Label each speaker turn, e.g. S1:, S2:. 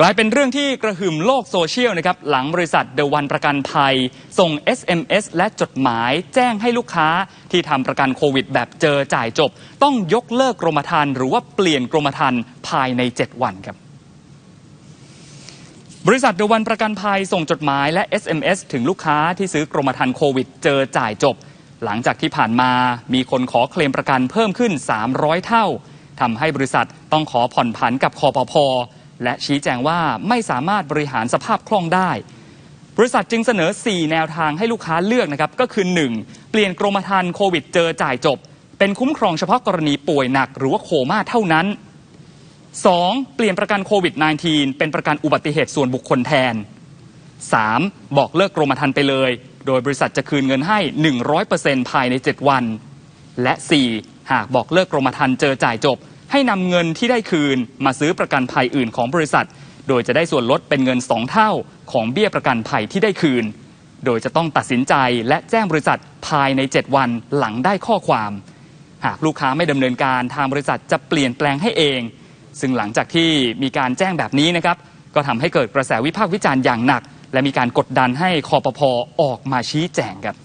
S1: กลายเป็นเรื่องที่กระหึ่มโลกโซเชียลนะครับหลังบริษัทเดวันประกันภัย ส่ง SMS และจดหมายแจ้งให้ลูกค้าที่ทำประกันโควิด แบบเจอจ่ายจบ ต้องยกเลิกกรมธรรม์หรือว่าเปลี่ยนกรมธรรม์ภายใน 7 วันครับบริษัทเดวันประกันภัยส่งจดหมายและ SMS ถึงลูกค้าที่ซื้อกรมธรรม์โควิด เจอจ่ายจบ หลังจากที่ผ่านมามีคนขอเคลมประกันเพิ่มขึ้น 300 เท่าทำให้บริษัทต้องขอผ่อนผันกับคอปพอ และชี้แจงว่าไม่สามารถบริหารสภาพคล่องได้ บริษัทจึงเสนอ 4 แนวทางให้ลูกค้าเลือกนะครับ ก็คือ 1. เปลี่ยนกรมธรรม์โควิดเจอจ่ายจบ เป็นคุ้มครองเฉพาะกรณีป่วยหนักหรือว่าโคม่าเท่านั้น 2. เปลี่ยนประกันโควิด -19 เป็นประกันอุบัติเหตุส่วนบุคคลแทน 3. บอกเลิกกรมธรรม์ไปเลย โดยบริษัทจะคืนเงินให้ 100%ภายใน 7 วัน และ 4. หากบอกเลิกกรมธรรม์เจอจ่ายจบ ให้นำเงินที่ได้คืนมาซื้อประกันภัยอื่นของบริษัท โดยจะได้ส่วนลดเป็นเงิน 2 เท่าของเบี้ยประกันภัยที่ได้คืน โดยจะต้องตัดสินใจและแจ้งบริษัทภายใน 7 วันหลังได้ข้อความ หากลูกค้าไม่ดำเนินการทางบริษัทจะเปลี่ยนแปลงให้เอง ซึ่งหลังจากที่มีการแจ้งแบบนี้นะครับก็ทำให้เกิดกระแสวิพากษ์วิจารณ์อย่างหนัก และมีการกดดันให้คอปพอออกมาชี้แจงครับ